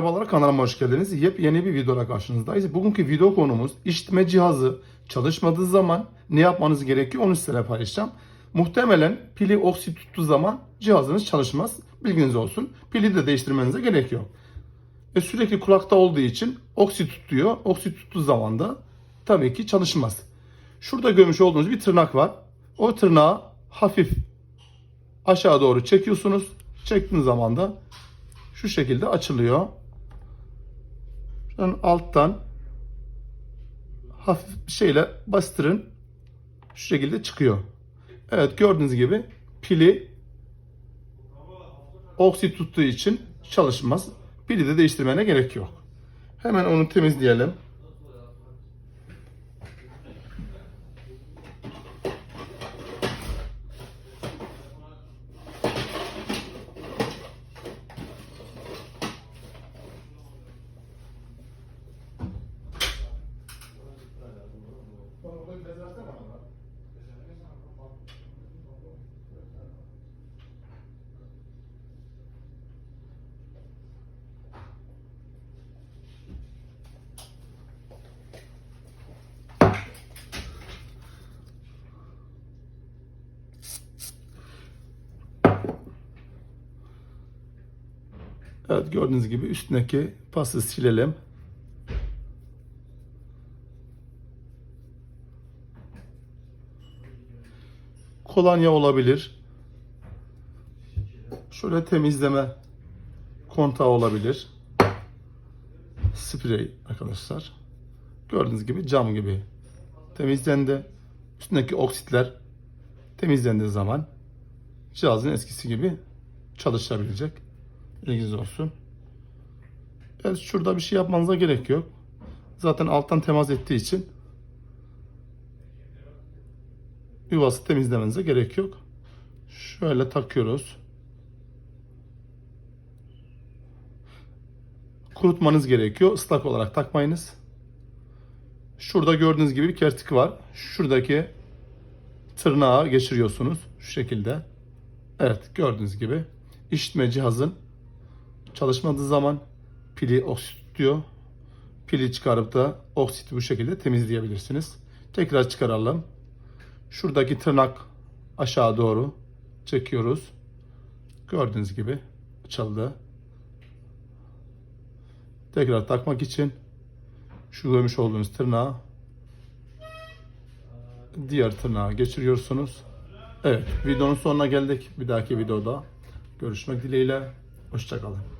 Merhabalar kanalıma hoş geldiniz. Yepyeni bir videoda karşınızdayız. Bugünkü video konumuz işitme cihazı çalışmadığı zaman ne yapmanız gerekiyor onu size paylaşacağım. Muhtemelen pili oksit tuttuğu zaman cihazınız çalışmaz. Bilginiz olsun. Pili de değiştirmenize gerek yok. Ve sürekli kulakta olduğu için oksit tutuyor. Oksit tuttuğu zaman da tabii ki çalışmaz. Şurada görmüş olduğunuz bir tırnak var. O tırnağı hafif aşağı doğru çekiyorsunuz. Çektiğiniz zaman da şu şekilde açılıyor. Şuradan alttan hafif bir şeyle bastırın. Şu şekilde çıkıyor. Evet gördüğünüz gibi pili oksit tuttuğu için çalışmaz. Pili de değiştirmene gerek yok. Hemen onu temizleyelim. Evet gördüğünüz gibi üstündeki pası silelim. Kolonya olabilir. Şöyle temizleme kontağı olabilir. Sprey arkadaşlar. Gördüğünüz gibi cam gibi temizlendi. Üstündeki oksitler temizlendiği zaman cihazın eskisi gibi çalışabilecek. Bilginiz olsun. Evet şurada bir şey yapmanıza gerek yok. Zaten alttan temas ettiği için yuvası temizlemenize gerek yok. Şöyle takıyoruz. Kurutmanız gerekiyor. Islak olarak takmayınız. Şurada gördüğünüz gibi bir kertik var. Şuradaki tırnağı geçiriyorsunuz. Şu şekilde. Evet gördüğünüz gibi işitme cihazın çalışmadığı zaman pili oksit tutuyor. Pili çıkarıp da oksiti bu şekilde temizleyebilirsiniz. Tekrar çıkaralım. Şuradaki tırnak aşağı doğru çekiyoruz. Gördüğünüz gibi açıldı. Tekrar takmak için şu görmüş olduğunuz tırnağı diğer tırnağa geçiriyorsunuz. Evet videonun sonuna geldik. Bir dahaki videoda görüşmek dileğiyle. Hoşçakalın.